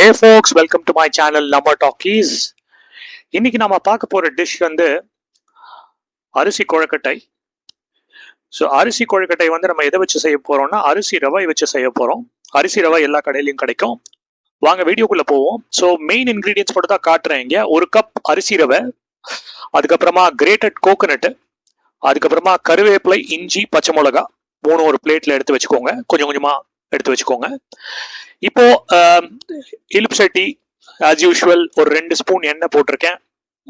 Hey folks welcome to my channel நம்ம talkies இன்னைக்கு நம்ம பார்க்க போற டிஷ் வந்து அரிசி கொழுக்கட்டை. ஸோ அரிசி கொழுக்கட்டை வந்து நம்ம எதை வச்சு செய்ய போறோம்னா அரிசி ரவை வச்சு செய்ய போறோம். அரிசி ரவை எல்லா கடையிலையும் கிடைக்கும். வாங்க வீடியோக்குள்ள போவோம். ஸோ மெயின் இன்கிரீடியன்ஸ் மட்டும் தான் காட்டுறேன் இங்க. ஒரு கப் அரிசி ரவை அதுக்கப்புறமா கிரேட்டட் கோகனட் அதுக்கப்புறமா கருவேப்பிலை இஞ்சி பச்சை மிளகா மூணு ஒரு பிளேட்ல எடுத்து வச்சுக்கோங்க. கொஞ்சம் கொஞ்சமா எடுத்து வச்சுக்கோங்க. இப்போ இலுப்பு சட்டி ஆஸ் யூஷுவல் ஒரு ரெண்டு ஸ்பூன் எண்ணெய் போட்டிருக்கேன்.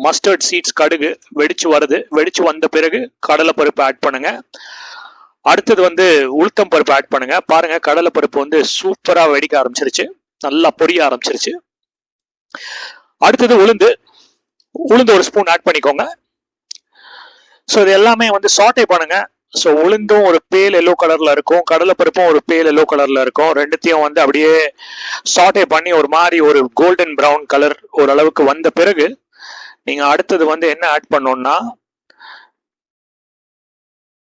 மஸ்டர்ட் சீட்ஸ் கடுகு வெடிச்சு வருது. வெடிச்சு வந்த பிறகு கடலை பருப்பு ஆட் பண்ணுங்க. அடுத்தது வந்து உளுத்தம் பருப்பு ஆட் பண்ணுங்க. பாருங்க கடலை பருப்பு வந்து சூப்பரா வெடிக்க ஆரம்பிச்சிருச்சு. நல்லா பொரிய ஆரம்பிச்சிருச்சு. அடுத்தது உளுந்து. உளுந்து ஒரு ஸ்பூன் ஆட் பண்ணிக்கோங்க. ஸோ இது எல்லாமே வந்து சாட்டை பண்ணுங்க. ஸோ உளுந்தும் ஒரு பேல் எல்லோ கலரில் இருக்கும். கடலைப்பருப்பும் ஒரு பேல் எல்லோ கலரில் இருக்கும். ரெண்டுத்தையும் வந்து அப்படியே சாட்டே பண்ணி ஒரு மாதிரி ஒரு கோல்டன் ப்ரௌன் கலர் ஓரளவுக்கு வந்த பிறகு நீங்கள் அடுத்தது வந்து என்ன ஆட் பண்ணோம்னா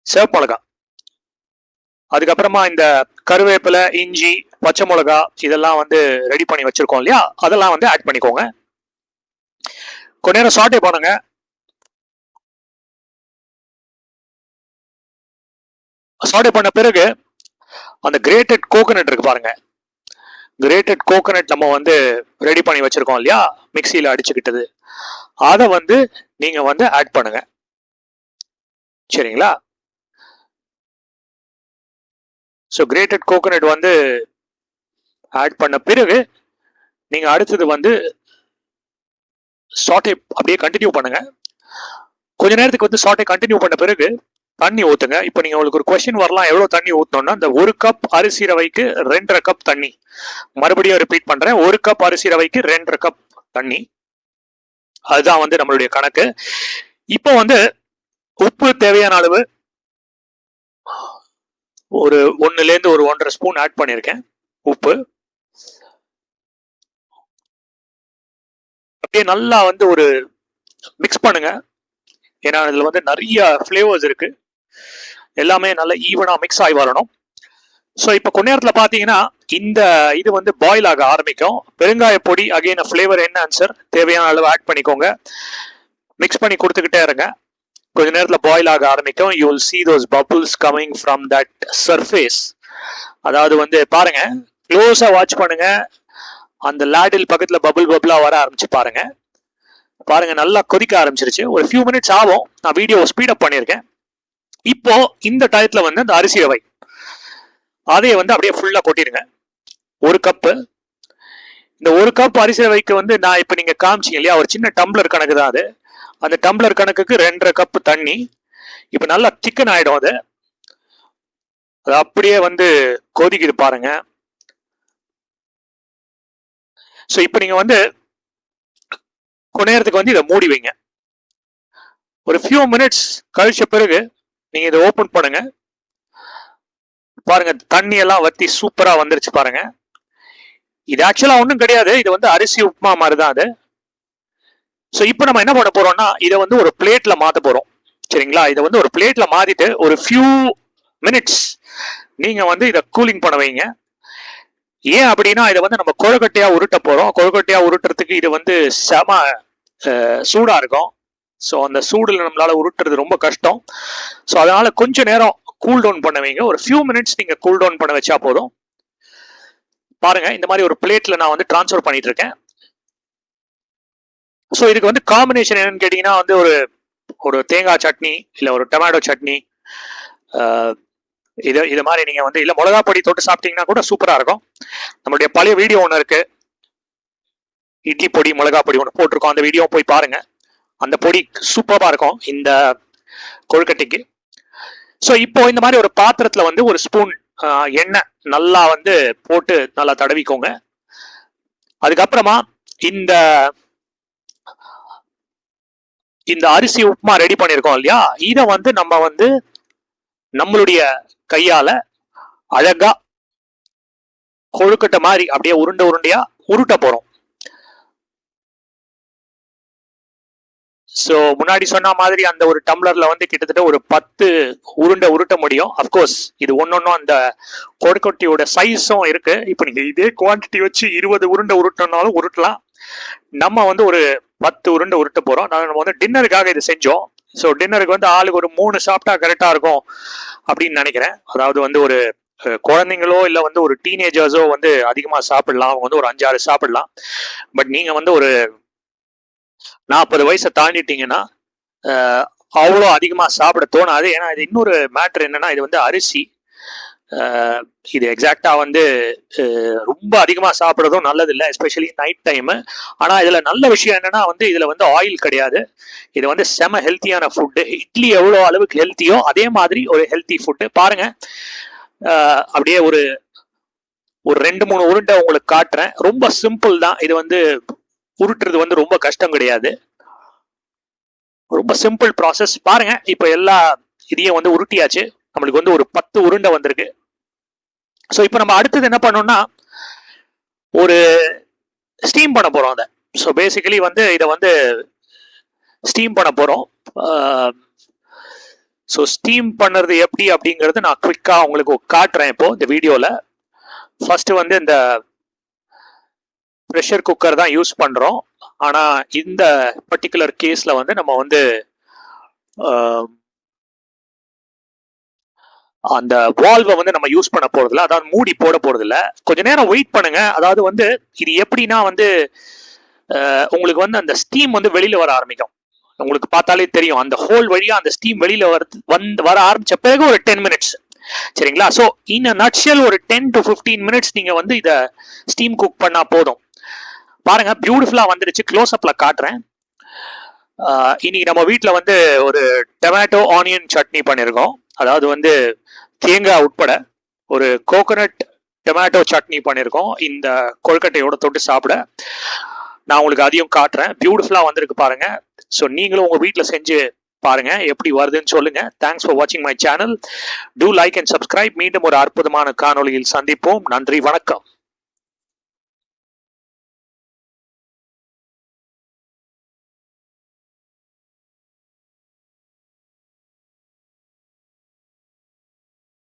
சிவப்பு மிளகா அதுக்கப்புறமா இந்த கருவேப்பிலை இஞ்சி பச்சை மிளகா இதெல்லாம் வந்து ரெடி பண்ணி வச்சுருக்கோம் இல்லையா? அதெல்லாம் வந்து ஆட் பண்ணிக்கோங்க. கொஞ்ச நேரம் சாட்டே பண்ணுங்கள் சாட்டே பண்ண பிறகு அந்த கிரேட்டட் கோகனட் இருக்கு பாருங்க. கிரேட்டட் கோகனட் நம்ம வந்து ரெடி பண்ணி வச்சிருக்கோம் இல்லையா? மிக்சியில் அடிச்சுக்கிட்டது. அதை வந்து நீங்க வந்து ஆட் பண்ணுங்க. சரிங்களா? ஸோ கிரேட்டட் கோகனட் வந்து ஆட் பண்ண பிறகு நீங்க அடுத்தது வந்து சாட்டை அப்படியே கண்டினியூ பண்ணுங்க. கொஞ்ச நேரத்துக்கு வந்து சாட்டை கண்டினியூ பண்ண பிறகு தண்ணி ஊற்றுங்க இப்போ நீங்கள் உங்களுக்கு ஒரு கொஷின் வரலாம். எவ்வளோ தண்ணி ஊற்றணும்னா இந்த ஒரு கப் அரிசி ரவைக்கு ரெண்டரை கப் தண்ணி. மறுபடியும் ரிப்பீட் பண்ணுறேன் ஒரு கப் அரிசி ரவைக்கு ரெண்டரை கப் தண்ணி. அதுதான் வந்து நம்மளுடைய கணக்கு. இப்போ வந்து உப்பு தேவையான அளவு ஒரு ஒன்றுலேருந்து ஒரு ஒன்றரை ஸ்பூன் ஆட் பண்ணியிருக்கேன் உப்பு. அப்படியே நல்லா வந்து ஒரு மிக்ஸ் பண்ணுங்க. ஏன்னா இதில் வந்து நிறைய ஃப்ளேவர்ஸ் இருக்குது எல்லாமே நல்ல ஈவனா மிக்ஸ் ஆகி வரணும். ஸோ இப்போ கொஞ்ச நேரத்தில் பார்த்தீங்கன்னா இந்த இது வந்து பாயில் ஆக ஆரம்பிக்கும். பெருங்காய பொடி அகைன் ஃப்ளேவர் என்ன ஆன்சர் தேவையான அளவு ஆட் பண்ணிக்கோங்க. மிக்ஸ் பண்ணி கொடுத்துக்கிட்டே இருங்க. கொஞ்ச நேரத்தில் பாயில் ஆக ஆரம்பிக்கும். You will see those bubbles coming from that surface அதாவது வந்து பாருங்க க்ளோஸாக வாட்ச் பண்ணுங்க. அந்த லேடில் பக்கத்தில் பபுள் பபுளாக வர ஆரம்பிச்சு பாருங்க. பாருங்க நல்லா கொதிக்க ஆரம்பிச்சிருச்சு. ஒரு ஃபியூ மினிட்ஸ் ஆகும். நான் வீடியோ ஸ்பீடப் பண்ணியிருக்கேன். இப்போ இந்த டயத்துல வந்து அந்த அரிசி ரவை அதையை வந்து அப்படியே ஃபுல்லா கொட்டிடுங்க. ஒரு கப்பு இந்த ஒரு கப் அரிசி ரவைக்கு வந்து நான் இப்போ நீங்க காமிச்சீங்க இல்லையா ஒரு சின்ன டம்ளர் கணக்கு தான் அது. அந்த டம்ளர் கணக்குக்கு ரெண்டரை கப்பு தண்ணி. இப்போ நல்லா சிக்கன் ஆயிடும் அது. அது அப்படியே வந்து கொதிக்குது பாருங்க. ஸோ இப்போ நீங்கள் வந்து கொஞ்ச நேரத்துக்கு வந்து இதை மூடி வைங்க. ஒரு ஃபியூ மினிட்ஸ் கழிச்ச பிறகு நீங்க இதை ஓபன் பண்ணுங்க. பாருங்க தண்ணி எல்லாம் வத்தி சூப்பரா வந்துருச்சு பாருங்க. இது ஆக்சுவலா ஒன்றும் கிடையாது. இது வந்து அரிசி உப்புமா மாதிரி தான் அது. ஸோ இப்போ நம்ம என்ன பண்ண போறோம்னா இதை வந்து ஒரு பிளேட்ல மாத்த போறோம். சரிங்களா? இதை வந்து ஒரு பிளேட்ல மாத்திட்டு ஒரு ஃபியூ மினிட்ஸ் நீங்க வந்து இதை கூலிங் பண்ண வைங்க. ஏன் அப்படின்னா இதை வந்து நம்ம கொழுக்கட்டையா உருட்ட போறோம். கொழுக்கட்டையா உருட்டுறதுக்கு இது வந்து செம சூடா இருக்கும். ஸோ அந்த சூடில் நம்மளால உருட்டுறது ரொம்ப கஷ்டம். ஸோ அதனால கொஞ்ச நேரம் கூல் டவுன் பண்ண வைங்க ஒரு ஃபியூ மினிட்ஸ் நீங்க கூல் டவுன் பண்ண வச்சா போதும். பாருங்க இந்த மாதிரி ஒரு பிளேட்ல நான் வந்து டிரான்ஸ்ஃபர் பண்ணிட்டு இருக்கேன். ஸோ இதுக்கு வந்து காம்பினேஷன் என்னன்னு கேட்டிங்கன்னா வந்து ஒரு ஒரு தேங்காய் சட்னி இல்லை ஒரு டொமேட்டோ சட்னி இது இது மாதிரி நீங்கள் வந்து இல்லை மிளகா பொடி தொட்டு சாப்பிட்டீங்கன்னா கூட சூப்பராக இருக்கும். நம்மளுடைய பழைய வீடியோ ஒன்று இருக்குது இட்லி பொடி மிளகா பொடி ஒன்று போட்டிருக்கோம். அந்த வீடியோ போய் பாருங்கள் அந்த பொடி சூப்பராக இருக்கும் இந்த கொழுக்கட்டைக்கு. ஸோ இப்போ இந்த மாதிரி ஒரு பாத்திரத்தில் வந்து ஒரு ஸ்பூன் எண்ணெய் நல்லா வந்து போட்டு நல்லா தடவிக்கோங்க. அதுக்கப்புறமா இந்த இந்த அரிசி உப்புமா ரெடி பண்ணியிருக்கோம் இல்லையா? இதை வந்து நம்ம வந்து நம்மளுடைய கையால அழகா கொழுக்கட்டை மாதிரி அப்படியே உருண்டை உருண்டையா உருட்ட போறோம். ஸோ முன்னாடி சொன்ன மாதிரி அந்த ஒரு டம்ளர்ல வந்து கிட்டத்தட்ட ஒரு பத்து உருண்டை உருட்ட முடியும். அஃப்கோர்ஸ் இது ஒன்னொன்னும் அந்த கொடுக்கொட்டியோட சைஸும் இருக்கு. இப்போ நீங்க இதே குவான்டிட்டி வச்சு இருபது உருண்டை உருட்டினாலும் உருட்டலாம். நம்ம வந்து ஒரு பத்து உருண்டை உருட்ட போறோம். நம்ம வந்து டின்னருக்காக இது செஞ்சோம். ஸோ டின்னருக்கு வந்து ஆளுக்கு ஒரு மூணு சாப்பிட்டா கரெக்டா இருக்கும் அப்படின்னு நினைக்கிறேன். அதாவது வந்து ஒரு குழந்தைங்களோ இல்லை வந்து ஒரு டீனேஜர்ஸோ வந்து அதிகமாக சாப்பிடலாம். அவங்க வந்து ஒரு அஞ்சாறு சாப்பிடலாம். பட் நீங்க வந்து ஒரு நாற்பது வயசை தாண்டிட்டீங்கன்னா அவ்வளோ அதிகமாக சாப்பிட தோணாது. ஏன்னா இது இன்னொரு மேட்ரு என்னன்னா இது வந்து அரிசி. இது எக்ஸாக்டாக வந்து ரொம்ப அதிகமாக சாப்பிட்றதும் நல்லதில்லை எஸ்பெஷலி நைட் டைமு ஆனால் இதில் நல்ல விஷயம் என்னன்னா வந்து இதில் வந்து ஆயில் கிடையாது. இது வந்து செம ஹெல்த்தியான ஃபுட்டு இட்லி எவ்வளோ அளவுக்கு ஹெல்த்தியோ அதே மாதிரி ஒரு ஹெல்த்தி ஃபுட்டு பாருங்க. அப்படியே ஒரு ஒரு ரெண்டு மூணு உருண்டை உங்களுக்கு காட்டுறேன். ரொம்ப சிம்பிள் தான். இது வந்து உருட்டுறது வந்து ரொம்ப கஷ்டம் கிடையாது. ரொம்ப சிம்பிள் ப்ராசஸ் பாருங்க இப்போ எல்லா இதையும் வந்து உருட்டியாச்சு. நம்மளுக்கு வந்து ஒரு பத்து உருண்டை வந்திருக்கு. ஸோ இப்போ நம்ம அடுத்தது என்ன பண்ணோம்னா ஒரு ஸ்டீம் பண்ண போகிறோம் அதை. ஸோ பேசிக்கலி வந்து இதை வந்து ஸ்டீம் பண்ண போகிறோம் ஸோ ஸ்டீம் பண்ணுறது எப்படி அப்படிங்கிறது நான் குவிக்காக உங்களுக்கு காட்டுறேன் இப்போ இந்த வீடியோவில் ஃபஸ்ட்டு வந்து இந்த ப்ரெஷர் குக்கர் தான் யூஸ் பண்ணுறோம் ஆனால் இந்த பர்டிகுலர் கேஸில் வந்து நம்ம வந்து அந்த வால்வை வந்து நம்ம யூஸ் பண்ண போகிறதில்ல அதாவது மூடி போட போகிறதில்ல கொஞ்ச நேரம் வெயிட் பண்ணுங்க. அதாவது வந்து இது எப்படின்னா வந்து உங்களுக்கு வந்து அந்த ஸ்டீம் வந்து வெளியில் வர ஆரம்பிக்கும். உங்களுக்கு பார்த்தாலே தெரியும். அந்த ஹோல் வழியாக அந்த ஸ்டீம் வெளியில் வர வந்து வர ஆரம்பித்த பிறகு ஒரு டென் மினிட்ஸ் சரிங்களா? ஸோ இன் நட்ஷியல் ஒரு டென் டு ஃபிஃப்டீன் மினிட்ஸ் நீங்கள் வந்து இதை ஸ்டீம் குக் பண்ணால் போதும். பாருங்க பியூட்டிஃபுல்லா வந்துருச்சு க்ளோஸ் அப்ல காட்டுறேன். இன்னைக்கு நம்ம வீட்டில் வந்து ஒரு டொமேட்டோ ஆனியன் சட்னி பண்ணியிருக்கோம் அதாவது வந்து தேங்காய் உட்பட ஒரு கோகோனட் டொமேட்டோ சட்னி பண்ணியிருக்கோம் இந்த கொழுக்கட்டையோட தொட்டு சாப்பிட நான் உங்களுக்கு அதையும் காட்டுறேன். பியூட்டிஃபுல்லாக வந்திருக்கு பாருங்க. ஸோ நீங்களும் உங்கள் வீட்டில் செஞ்சு பாருங்க எப்படி வருதுன்னு சொல்லுங்க. தேங்க்ஸ் ஃபார் வாட்சிங் my channel do like and subscribe மீண்டும் ஒரு அற்புதமான காணொலியில் சந்திப்போம். நன்றி வணக்கம்.